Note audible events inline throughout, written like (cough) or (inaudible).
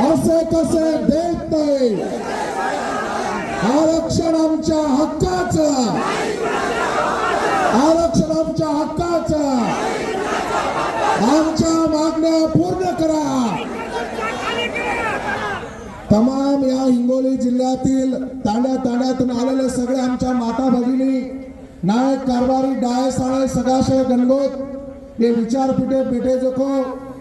असे कसे देत नाही. आरक्षण आमच्या हक्काच. आरक्षण आमच्या हक्काच. आमच्या मागण्या पूर्ण करा. तमाम या हिंगोली जिल्ह्यातील तांड्या तांड्यातून आलेले सगळे आमच्या माता भगिनी नायक कारभारी डाय साळे सदाशय गणगोत हे विचारपीठे पेटे जोखो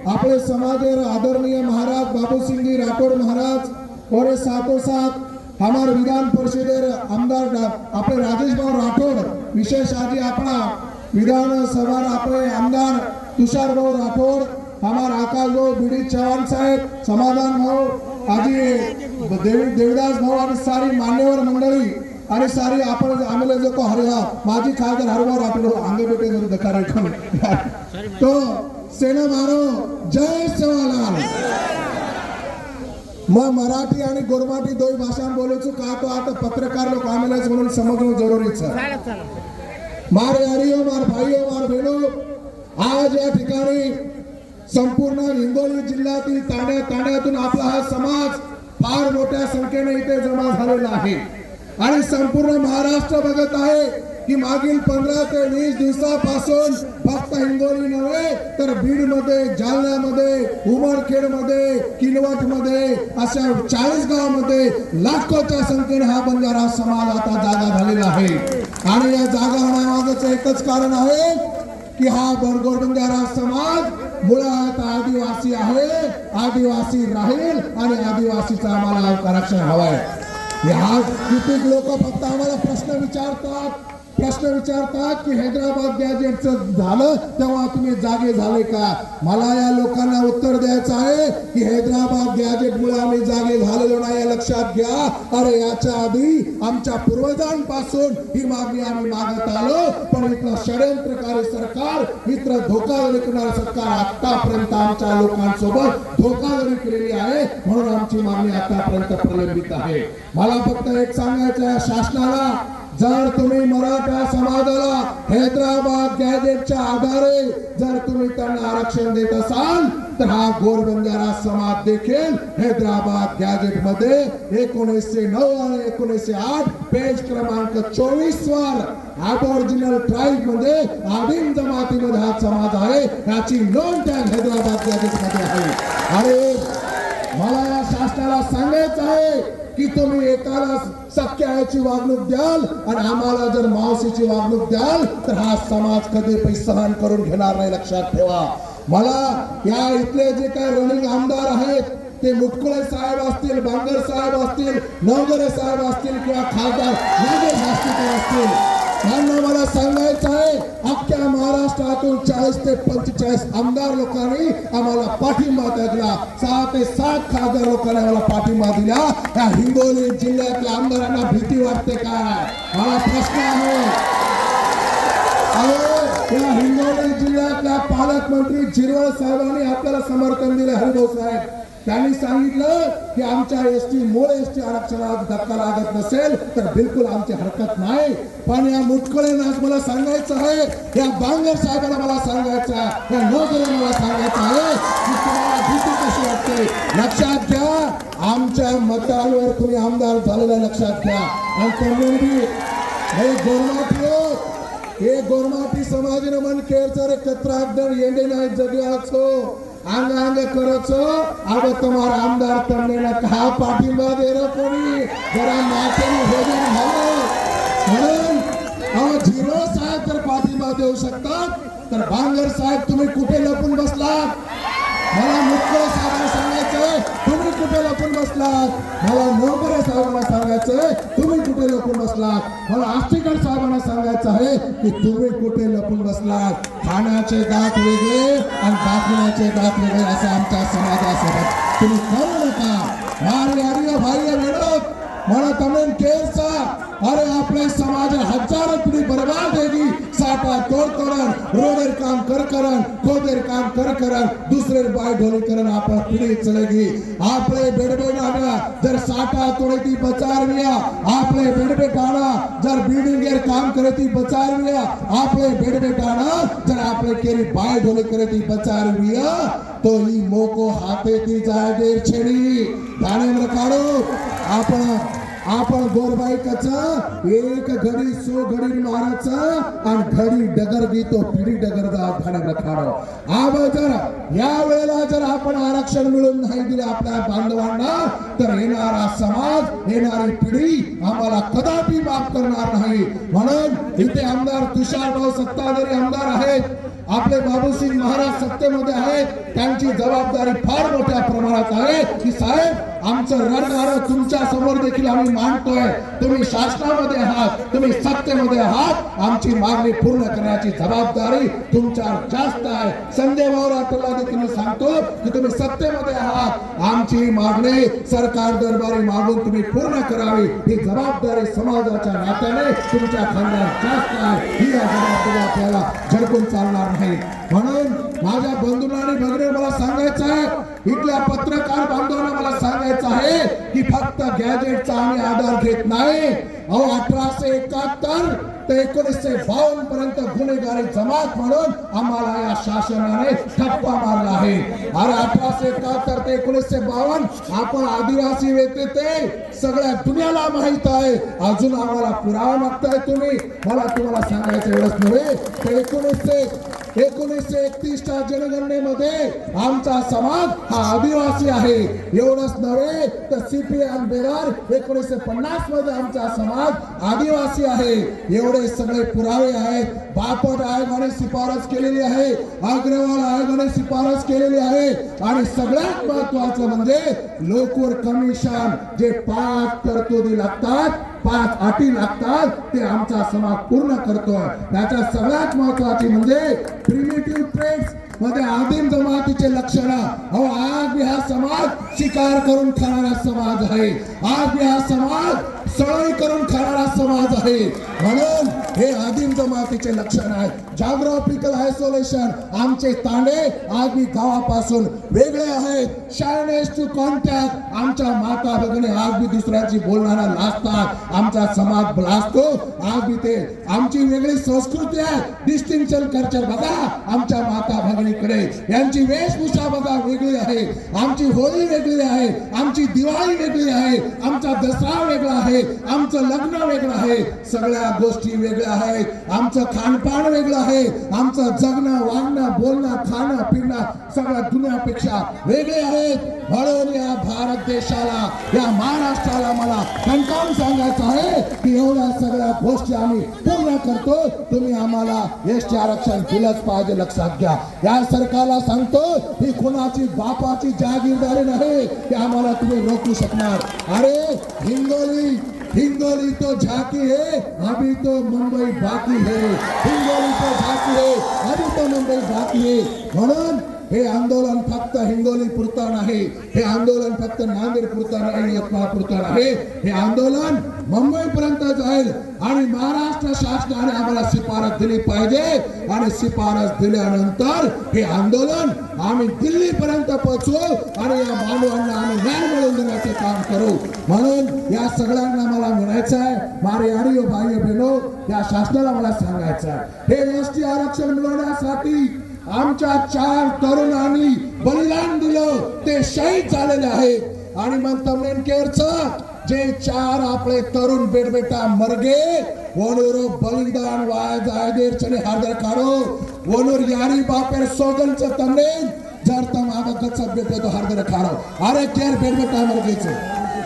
आपले समाजेर आदरणीय महाराज बाबूसिंगी राठोड महाराज और ये साथों साथ हमारे विधान परिषदेर आमदार डा- आपले राजेश राठोड विशेष आजी आपला विधान आपले आमदार तुषार राठोड हमार आकाश भाऊ बीडी चव्हाण साहेब समाधान भाऊ आजी देवी देवदास भाऊ आणि सारी मान्यवर मंडळी आणि सारी आपण आम्हाला जो को माझी खासदार हरवा राठोड अंगे बेटे (laughs) तो सेना मारो जय सेवालाल मग मराठी आणि गोरमाटी दोन भाषा बोलायचो का तो आता पत्रकार लोक आम्हालाच म्हणून समजणं जरुरीच आहे. मार यारियो मार भाईयो मार बहिणो आज या ठिकाणी संपूर्ण हिंगोली जिल्ह्यातील तांड्या तांड्यातून आपला हा समाज फार मोठ्या संख्येने इथे जमा झालेला आहे. आणि संपूर्ण महाराष्ट्र बघत आहे. की मागील पंधरा ते वीस दिवसापासून फक्त हिंगोली नव्हे तर बीडमध्ये जालन्यामध्ये उमरखेडमध्ये किनवटमध्ये अशा चाळीस गावामध्ये लाखोच्या संख्येने हा बंजारा समाज आता जागा झालेला आहे. आणि या जागा होण्यामागच एकच कारण आहे की हा बरगोड बंजारा समाज मुळात आदिवासी आहे आदिवासी राहील आणि आदिवासीचा आम्हाला आरक्षण हवाय. ह्या कितीक लोक फक्त आम्हाला प्रश्न विचारतात प्रश्न विचारतात की हैदराबाद गॅजेटचं झालं तेव्हा तुम्ही जागे झाले का? मला या लोकांना उत्तर द्यायचं आहे की हैदराबाद गॅजेटमुळे आम्ही जागे झालेलो नाही. लक्षात घ्या. अरे याच्या आधी आमच्या पूर्वजांपासून ही मागणी आम्ही मागत आलो. पण इथलं षडयंत्रकारी सरकार मित्र धोकाधडी करणारं सरकार आतापर्यंत आमच्या लोकांसोबत धोकाधडी केलेली आहे. म्हणून आमची मागणी आतापर्यंत प्रलंबित आहे. मला फक्त एक सांगायचं आहे शासनाला जर तुम्ही मराठा समाजाला हैदराबाद गॅजेटच्या आधारे जर तुम्ही त्यांना आरक्षण देत असाल तर हा गोरबंजारा समाज देखील हैदराबाद गॅजेटमध्ये एकोणीसशे नऊ आणि एकोणीसशे आठ पेज क्रमांक चोवीस वर अबॉरिजिनल ट्राईबमध्ये आदिम जमातीमध्ये हा समाज आहे याची नोंद त्या हैदराबाद गॅजेटमध्ये आहे. आणि मला या शासनाला सांगायचं आहे की तुम्ही एकाला सख्या वागणूक द्याल आणि आम्हाला जर मावशीची वागणूक द्याल तर हा समाज कधी पण सहन करून घेणार नाही लक्षात ठेवा. मला या इथले जे काही रनिंग आमदार आहेत ते मुटकुळे साहेब असतील बांगर साहेब असतील नवगरे साहेब असतील किंवा खासदार नागेश हस्तिकर असतील. त्यांना मला सांगायचं आहे अख्ख्या महाराष्ट्रातून चाळीस ते पंचेचाळीस आमदार लोकांनी आम्हाला पाठिंबा दिला. सहा ते सात खासदार लोकांनी आम्हाला पाठिंबा दिला. या हिंगोली जिल्ह्यातल्या आमदारांना भीती वाटते काय? हा प्रश्न आहे. या हिंगोली जिल्ह्यातल्या पालकमंत्री जिरवळ साहेबांनी आपल्याला समर्थन दिले हरिभाऊ साहेब. त्यांनी सांगितलं की आमच्या एस टी मूळ एस टी आरक्षणाला धक्का लागत नसेल तर बिलकुल आमची हरकत नाही. पण या मुटकळे आज मला सांगायचं आहे या बांगर साहेबांना मला सांगायचं आहे या नोकऱ्या मला सांगायचं आहे की तुम्हाला भीती कशी वाटते? लक्षात घ्या आमच्या मतदारांवर तुम्ही आमदार झालेला लक्षात घ्या. आणि तुम्ही हे गोरमाटी हे गोरमाटी समाजाने मन केरचं रे कचरा एकदम येंडे नाही असो अंग अंग करोचो. अब तुम्हारा आमदार तुमने ना कहा पार्टी में दे रहा कोणी? जरा मातेने भोजन झालं म्हणून अहो झिरो साहेब जर पाठिंबा देऊ शकतात. तर बांगर साहेब तुम्ही कुठे लपून बसलात मला मुख्य साहेबांना सांगायचंय तुम्ही कुठे पडलात मला मोहबरे साहेबांना सांगायचं आहे तुम्ही कुठे लपून बसलात? मला आष्टीकर साहेबांना सांगायचं आहे की तुम्ही कुठे लपून बसलात? खाण्याचे दात वेगळे आणि दाखविण्याचे दात वेगळे असं आमच्या समाजासोबत. तुम्ही करू नका. भारी भारी वेळ मला तमेन केरचा અરે આપણે સમાજ હજારો પીઢી બરબાદ થઈ સાટા તોડ કરન રોડેર કામ કર કરન ખોદેર કામ કર કરન दुसरे बाय ढोली करन आपण पिढी चलेगी आपले बेडबेडाना जर साटा तोडती बचारविया आपले बेडबेटाना जर बिल्डिंगेर काम करती बचारविया आपले बेडबेटाना जर आपले केरी बाय ढोली करती बचारविया तो ही मोको हातेती जाय देर छेडी ધાણે કાઢો આપણા आपण गोरबाईकच एक घडी सो घडी मारायचं आणि घडी डगर देतो पिढी डगर जर या वेळेला जर आपण आरक्षण मिळून नाही दिले आपल्या बांधवांना तर येणारा समाज येणारी पिढी आम्हाला कदापि माफ करणार नाही. म्हणून इथे आमदार तुषारभाऊ सत्ताधारी आमदार आहेत आपले बाबूसिंग महाराज सत्तेमध्ये आहेत त्यांची जबाबदारी फार मोठ्या प्रमाणात आहे. की साहेब आमचं रणगाडं तुमच्यासमोर देखील आम्ही मांडतोय. तुम्ही शासनामध्ये आहात तुम्ही सत्तेमध्ये आहात. आमची मागणी पूर्ण करण्याची जबाबदारी तुमच्यावर जास्त आहे. संजय भाऊ राठोडला देखील सांगतो की तुम्ही सत्तेमध्ये आहात. आमची मागणी सरकार दरबारी मागून तुम्ही पूर्ण करावी. ही जबाबदारी समाजाच्या नात्याने तुमच्या खांद्यावर जास्त आहे. ही जबाबदारी आपल्याला झडकून चालणार नाही. म्हणून माझ्या बंधूंना आणि भगिनी मला सांगायचं आहे इथल्या पत्रकार बांधवांना मला सांगायचं आहे की फक्त गॅजेटचा आम्ही आधार घेत नाही. अहो अठराशे एकाहत्तर ते एकोणीसशे बावन्न पर्यंत गुन्हेगारी जमात म्हणून आम्हाला या शासनाने ठप्पा मारला आहे. अरे अठराशे एकाहत्तर ते एकोणीसशे बावन्न आपण आदिवासी वेते ते सगळ्या दुनियाला माहीत आहे. अजून आम्हाला पुरावा मागताय तुम्ही. मला तुम्हाला सांगायचं एवढंच नव्हे. ते एकोणीसशे एकोणीसशे एकतीसच्या जनगणनेमध्ये आमचा समाज हा आदिवासी आहे. एवढंच नव्हे तर सीपीएम बेरार एकोणीसशे पन्नासमध्ये आमचा समाज आदिवासी आहे. एवढे सगळे पुरावे आहेत. बापट आयोगाने शिफारस केलेली आहे. अग्रवाल आयोगाने शिफारस केलेली आहे. आणि सगळ्यात महत्वाचं म्हणजे लोकवर कमिशन जे पाच तरतुदी लागतात पाच अटी लागतात ते आमचा समाज पूर्ण करतोय त्याच्या सगळ्यात महत्वाची म्हणजे प्रिमिटिव्ह ट्रेड्समध्ये आदिम जमातीचे लक्षण. अहो आज बी हा समाज शिकार करून खाणारा समाज आहे. आज बी हा समाज सळई करून खाणारा समाज आहे. म्हणून हे आदिम जमातीचे लक्षण आहे जॉग्राफिकल आयसोलेशन आमचे तांडे आज गावापासून वेगळे आहेत. शायनेस टू कॉन्टॅक्ट आमच्या माता भगिनी आज बी दुसऱ्याची बोलणारा लाजतात आमचा समाज लाजतो आज बी ते आमची वेगळी संस्कृती आहे. डिस्टिंक्शन कल्चर बघा आमच्या माता भगिनीकडे. यांची वेशभूषा बघा वेगळी आहे. आमची होळी वेगळी आहे. आमची दिवाळी वेगळी आहे. आमचा दसरा वेगळा आहे. आमचं लग्न वेगळं आहे. सगळ्या गोष्टी वेगळ्या आहे. आमचं खानपान वेगळं आहे. आमचं जगणं वागणं बोलणं खाणं पिणं सगळ्या दुनियापेक्षा वेगळे आहेत. म्हणून या भारत देशाला या महाराष्ट्राला मला कंटाळून सांगायचं आहे की एवढ्या सगळ्या गोष्टी आम्ही पूर्ण करतो. तुम्ही आम्हाला एसटी आरक्षण दिलंच पाहिजे लक्षात घ्या. या सरकारला सांगतो ही कोणाची बापाची जागीरदारी नाही की आम्हाला तुम्ही रोखू शकणार. अरे हिंगोली हिंगोली तो झाकी है अभी तो मुंबई बाकी है हिंगोली तो झाकी है अभी तो मुंबई बाकी है म्हणून हे आंदोलन फक्त हिंगोली पुरता नाही हे आंदोलन फक्त नांदेड पुरता नाही यवतमाळ पुरता नाही हे आंदोलन मुंबई पर्यंत जाईल आणि महाराष्ट्र शासनाने आम्हाला शिफारस दिली पाहिजे. आणि शिफारस दिल्यानंतर हे आंदोलन आम्ही दिल्ली पर्यंत पोहोचवू आणि या मानवांना आम्ही न्याय मिळवून देण्याचे काम करू. म्हणून या सगळ्यांना मला म्हणायचं आहे मारे यारी बाह्य बहिणो या शासनाला मला सांगायचं आहे. हे एस टी आरक्षण मिळवण्यासाठी आमच्या चार तरुणांनी बलिदान दिलं ते शहीद झालेले आहेत. आणि मग तमनेन केअरचं जे चार आपले तरुण बेटबेटा मरगे वनूर बलिदान वाय जायदेर चले हादर काढो. वनूर यारी बापेर सोगनच तमनेन जर तम आगा बेटे तो हादर काढो. अरे केअर बेटबेटा मरगेचे?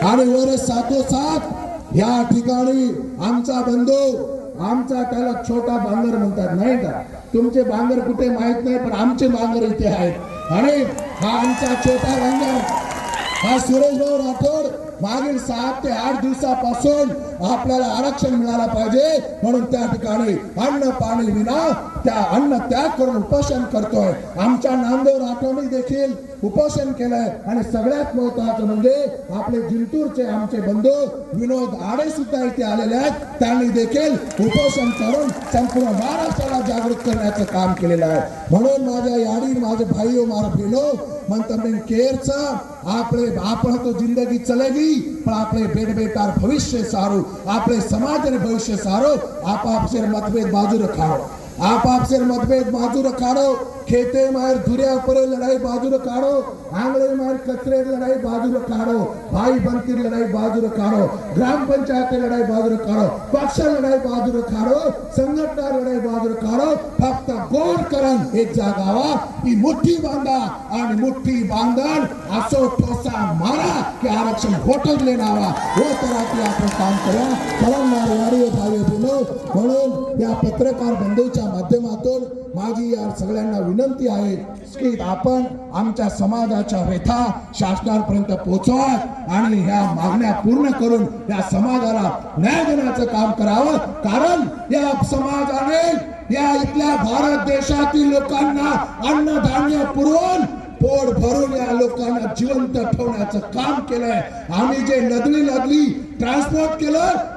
आणि वर साथ या ठिकाणी आमचा बंधू आमचा त्याला छोटा बांगर म्हणतात नाही का? तुमचे बांगर कुठे माहीत नाही पण आमचे बांगर इथे आहेत. आणि हा आमचा छोटा बांगर हा सुरेश भाऊ राठोड मागील सात ते आठ दिवसापासून आपल्याला आरक्षण मिळालं पाहिजे. म्हणून त्या ठिकाणी अन्न पाणी विना त्या अन्न त्याग करून उपोषण करतोय. आमच्या नामदेव राठोडनी देखील उपोषण केलंय. आणि सगळ्यात महत्वाचं म्हणजे आपले जिंतूरचे आमचे बंधू विनोद आडे सुद्धा इथे आलेले आहेत. त्यांनी देखील उपोषण करून संपूर्ण महाराष्ट्राला जागृत करण्याचं काम केलेलं आहे. म्हणून माझ्या याडी माझे भाईओ मार बहनों મંતરને કેર છે આપણે આપણે તો જિંદગી ચલેગી પણ આપણે બેટ બેટાર ભવિષ્ય સારું આપણે સમાજ અને ભવિષ્ય સારો આપ આપશે મતભેદ બાજુ રખાડો આપ આપશે મતભેદ બાજુ રખાડો खेते मार धुरिया पर लड़ाई बाजू रखाड़ो आंगड़े मार कचरे लड़ाई बाजू काढो. भाई बंदी लड़ाई बाजू काढो. ग्राम पंचायत लड़ाई बाजू काढो. पक्ष लढाई बाजू काढो. संघटना लढाई बाजू काढो. फक्त गोड करण एक जागावा. ही मुठ्ठी बांधा आणि मुठ्ठी बांधण असो ठोसा मारा की आरक्षण होटच लेणावा व तराती आपण काम करा. कलमणार यारी भावी बहिणो म्हणून या पत्रकार बंधूच्या माध्यमातून माझी या सगळ्यांना विनंती आहे की आपण आमच्या समाजाच्या व्यथा शासनापर्यंत पोहोचवा आणि ह्या मागण्या पूर्ण करून या समाजाला न्याय देण्याचं काम करावं. कारण या समाजाने या इथल्या भारत देशातील लोकांना अन्नधान्य पुरवून पोट भरून या लोकांना जिवंत ठेवण्याचं काम केलंय. आम्ही जे लदली लदली ट्रान्सपोर्ट केलं